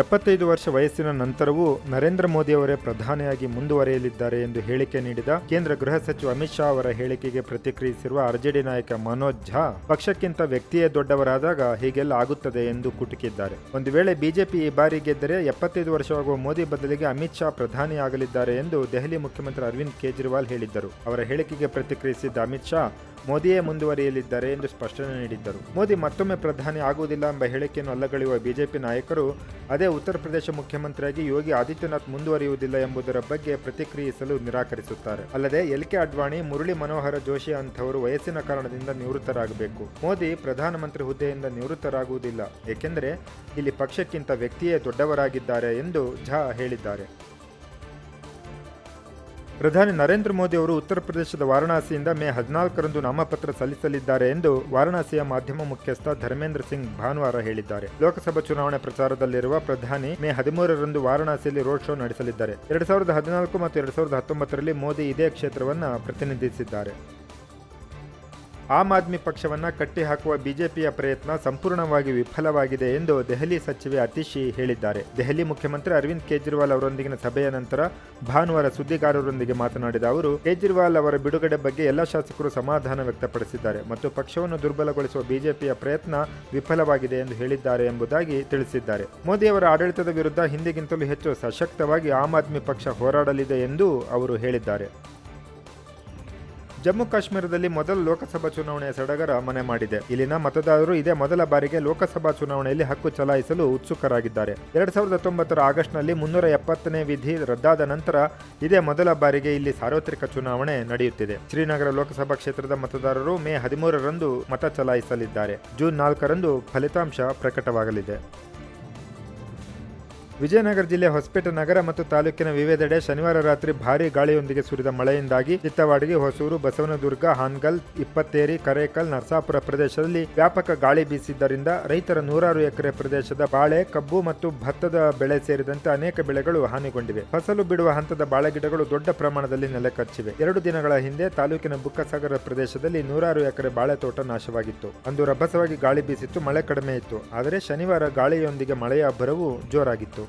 ಎಪ್ಪತ್ತೈದು ವರ್ಷ ವಯಸ್ಸಿನ ನಂತರವೂ ನರೇಂದ್ರ ಮೋದಿ ಅವರೇ ಪ್ರಧಾನಿಯಾಗಿ ಮುಂದುವರಿಯಲಿದ್ದಾರೆ ಎಂದು ಹೇಳಿಕೆ ನೀಡಿದ ಕೇಂದ್ರ ಗೃಹ ಸಚಿವ ಅಮಿತ್ ಶಾ ಅವರ ಹೇಳಿಕೆಗೆ ಪ್ರತಿಕ್ರಿಯಿಸಿರುವ ಆರ್ಜೆಡಿ ನಾಯಕ ಮನೋಜ್ ಝಾ, ಪಕ್ಷಕ್ಕಿಂತ ವ್ಯಕ್ತಿಯೇ ದೊಡ್ಡವರಾದಾಗ ಹೀಗೆಲ್ಲ ಆಗುತ್ತದೆ ಎಂದು ಕುಟುಕಿದ್ದಾರೆ. ಒಂದು ವೇಳೆ ಬಿಜೆಪಿ ಈ ಬಾರಿ ಗೆದ್ದರೆ ಎಪ್ಪತ್ತೈದು ವರ್ಷವಾಗುವ ಮೋದಿ ಬದಲಿಗೆ ಅಮಿತ್ ಶಾ ಪ್ರಧಾನಿಯಾಗಲಿದ್ದಾರೆ ಎಂದು ದೆಹಲಿ ಮುಖ್ಯಮಂತ್ರಿ ಅರವಿಂದ್ ಕೇಜ್ರಿವಾಲ್ ಹೇಳಿದ್ದರು. ಅವರ ಹೇಳಿಕೆಗೆ ಪ್ರತಿಕ್ರಿಯಿಸಿದ್ದ ಅಮಿತ್ ಶಾ ಮೋದಿಯೇ ಮುಂದುವರಿಯಲಿದ್ದಾರೆ ಎಂದು ಸ್ಪಷ್ಟನೆ ನೀಡಿದ್ದರು. ಮೋದಿ ಮತ್ತೊಮ್ಮೆ ಪ್ರಧಾನಿ ಆಗುವುದಿಲ್ಲ ಎಂಬ ಹೇಳಿಕೆಯನ್ನು ಅಲ್ಲಗಳೆಯುವ ಬಿಜೆಪಿ ನಾಯಕರು ಅದೇ ಉತ್ತರ ಪ್ರದೇಶ ಮುಖ್ಯಮಂತ್ರಿಯಾಗಿ ಯೋಗಿ ಆದಿತ್ಯನಾಥ್ ಮುಂದುವರಿಯುವುದಿಲ್ಲ ಎಂಬುದರ ಬಗ್ಗೆ ಪ್ರತಿಕ್ರಿಯಿಸಲು ನಿರಾಕರಿಸುತ್ತಾರೆ. ಅಲ್ಲದೆ ಎಲ್ ಕೆ ಅಡ್ವಾಣಿ, ಮುರಳಿ ಮನೋಹರ ಜೋಶಿ ಅಂಥವರು ವಯಸ್ಸಿನ ಕಾರಣದಿಂದ ನಿವೃತ್ತರಾಗಬೇಕು. ಮೋದಿ ಪ್ರಧಾನಮಂತ್ರಿ ಹುದ್ದೆಯಿಂದ ನಿವೃತ್ತರಾಗುವುದಿಲ್ಲ. ಏಕೆಂದರೆ ಇಲ್ಲಿ ಪಕ್ಷಕ್ಕಿಂತ ವ್ಯಕ್ತಿಯೇ ದೊಡ್ಡವರಾಗಿದ್ದಾರೆ ಎಂದು ಝಾ ಹೇಳಿದ್ದಾರೆ. ಪ್ರಧಾನಿ ನರೇಂದ್ರ ಮೋದಿ ಅವರು ಉತ್ತರ ಪ್ರದೇಶದ ವಾರಣಾಸಿಯಿಂದ ಮೇ ಹದಿನಾಲ್ಕರಂದು ನಾಮಪತ್ರ ಸಲ್ಲಿಸಲಿದ್ದಾರೆ ಎಂದು ವಾರಣಾಸಿಯ ಮಾಧ್ಯಮ ಮುಖ್ಯಸ್ಥ ಧರ್ಮೇಂದ್ರ ಸಿಂಗ್ ಭಾನುವಾರ ಹೇಳಿದ್ದಾರೆ. ಲೋಕಸಭಾ ಚುನಾವಣೆ ಪ್ರಚಾರದಲ್ಲಿರುವ ಪ್ರಧಾನಿ ಮೇ ಹದಿಮೂರರಂದು ವಾರಣಾಸಿಯಲ್ಲಿ ರೋಡ್ ಶೋ ನಡೆಸಲಿದ್ದಾರೆ. ಎರಡ್ ಸಾವಿರದ ಹದಿನಾಲ್ಕು ಮತ್ತು ಎರಡ್ ಸಾವಿರದ ಹತ್ತೊಂಬತ್ತರಲ್ಲಿ ಮೋದಿ ಇದೇ ಕ್ಷೇತ್ರವನ್ನು ಪ್ರತಿನಿಧಿಸಿದ್ದಾರೆ. ಆಮ್ ಆದ್ಮಿ ಪಕ್ಷವನ್ನು ಕಟ್ಟಿಹಾಕುವ ಬಿಜೆಪಿಯ ಪ್ರಯತ್ನ ಸಂಪೂರ್ಣವಾಗಿ ವಿಫಲವಾಗಿದೆ ಎಂದು ದೆಹಲಿ ಸಚಿವೆ ಅತಿಶಿ ಹೇಳಿದ್ದಾರೆ. ದೆಹಲಿ ಮುಖ್ಯಮಂತ್ರಿ ಅರವಿಂದ್ ಕೇಜ್ರಿವಾಲ್ ಅವರೊಂದಿಗಿನ ಸಭೆಯ ನಂತರ ಭಾನುವಾರ ಸುದ್ದಿಗಾರರೊಂದಿಗೆ ಮಾತನಾಡಿದ ಅವರು, ಕೇಜ್ರಿವಾಲ್ ಅವರ ಬಿಡುಗಡೆ ಬಗ್ಗೆ ಎಲ್ಲ ಶಾಸಕರು ಸಮಾಧಾನ ವ್ಯಕ್ತಪಡಿಸಿದ್ದಾರೆ ಮತ್ತು ಪಕ್ಷವನ್ನು ದುರ್ಬಲಗೊಳಿಸುವ ಬಿಜೆಪಿಯ ಪ್ರಯತ್ನ ವಿಫಲವಾಗಿದೆ ಎಂದು ಹೇಳಿದ್ದಾರೆ ಎಂಬುದಾಗಿ ತಿಳಿಸಿದ್ದಾರೆ. ಮೋದಿಯವರ ಆಡಳಿತದ ವಿರುದ್ಧ ಹಿಂದಿಗಿಂತಲೂ ಹೆಚ್ಚು ಸಶಕ್ತವಾಗಿ ಆಮ್ ಆದ್ಮಿ ಪಕ್ಷ ಹೋರಾಡಲಿದೆ ಎಂದು ಅವರು ಹೇಳಿದ್ದಾರೆ. ಜಮ್ಮು ಕಾಶ್ಮೀರದಲ್ಲಿ ಮೊದಲ ಲೋಕಸಭಾ ಚುನಾವಣೆಯ ಸಡಗರ ಮನೆ ಮಾಡಿದೆ. ಇಲ್ಲಿನ ಮತದಾರರು ಇದೇ ಮೊದಲ ಬಾರಿಗೆ ಲೋಕಸಭಾ ಚುನಾವಣೆಯಲ್ಲಿ ಹಕ್ಕು ಚಲಾಯಿಸಲು ಉತ್ಸುಕರಾಗಿದ್ದಾರೆ. ಎರಡ್ ಸಾವಿರದ ಹತ್ತೊಂಬತ್ತರ ಆಗಸ್ಟ್ನಲ್ಲಿ ಮುನ್ನೂರ ಎಪ್ಪತ್ತನೇ ವಿಧಿ ರದ್ದಾದ ನಂತರ ಇದೇ ಮೊದಲ ಬಾರಿಗೆ ಇಲ್ಲಿ ಸಾರ್ವತ್ರಿಕ ಚುನಾವಣೆ ನಡೆಯುತ್ತಿದೆ. ಶ್ರೀನಗರ ಲೋಕಸಭಾ ಕ್ಷೇತ್ರದ ಮತದಾರರು ಮೇ ಹದಿಮೂರರಂದು ಮತ ಚಲಾಯಿಸಲಿದ್ದಾರೆ. ಜೂನ್ ನಾಲ್ಕರಂದು ಫಲಿತಾಂಶ ಪ್ರಕಟವಾಗಲಿದೆ. ವಿಜಯನಗರ ಜಿಲ್ಲೆ ಹೊಸಪೇಟೆ ನಗರ ಮತ್ತು ತಾಲೂಕಿನ ವಿವಿಧೆಡೆ ಶನಿವಾರ ರಾತ್ರಿ ಭಾರೀ ಗಾಳಿಯೊಂದಿಗೆ ಸುರಿದ ಮಳೆಯಿಂದಾಗಿ ಚಿತ್ತವಾಡಿಗೆ ಹೊಸೂರು, ಬಸವನದುರ್ಗ, ಹಾನ್ಗಲ್, ಇಪ್ಪತ್ತೇರಿ, ಕರೇಕಲ್, ನರಸಾಪುರ ಪ್ರದೇಶದಲ್ಲಿ ವ್ಯಾಪಕ ಗಾಳಿ ಬೀಸಿದ್ದರಿಂದ ರೈತರ ನೂರಾರು ಎಕರೆ ಪ್ರದೇಶದ ಬಾಳೆ, ಕಬ್ಬು ಮತ್ತು ಭತ್ತದ ಬೆಳೆ ಸೇರಿದಂತೆ ಅನೇಕ ಬೆಳೆಗಳು ಹಾನಿಗೊಂಡಿವೆ. ಫಸಲು ಬಿಡುವ ಹಂತದ ಬಾಳೆ ಗಿಡಗಳು ದೊಡ್ಡ ಪ್ರಮಾಣದಲ್ಲಿ ನೆಲೆ ಕಚ್ಚಿವೆ. ಎರಡು ದಿನಗಳ ಹಿಂದೆ ತಾಲೂಕಿನ ಬುಕ್ಕಸಾಗರ ಪ್ರದೇಶದಲ್ಲಿ ನೂರಾರು ಎಕರೆ ಬಾಳೆ ತೋಟ ನಾಶವಾಗಿತ್ತು. ಅಂದು ರಭಸವಾಗಿ ಗಾಳಿ ಬೀಸಿತ್ತು, ಮಳೆ ಕಡಿಮೆ ಇತ್ತು. ಆದರೆ ಶನಿವಾರ ಗಾಳಿಯೊಂದಿಗೆ ಮಳೆಯ ಅಬ್ಬರವು ಜೋರಾಗಿತ್ತು.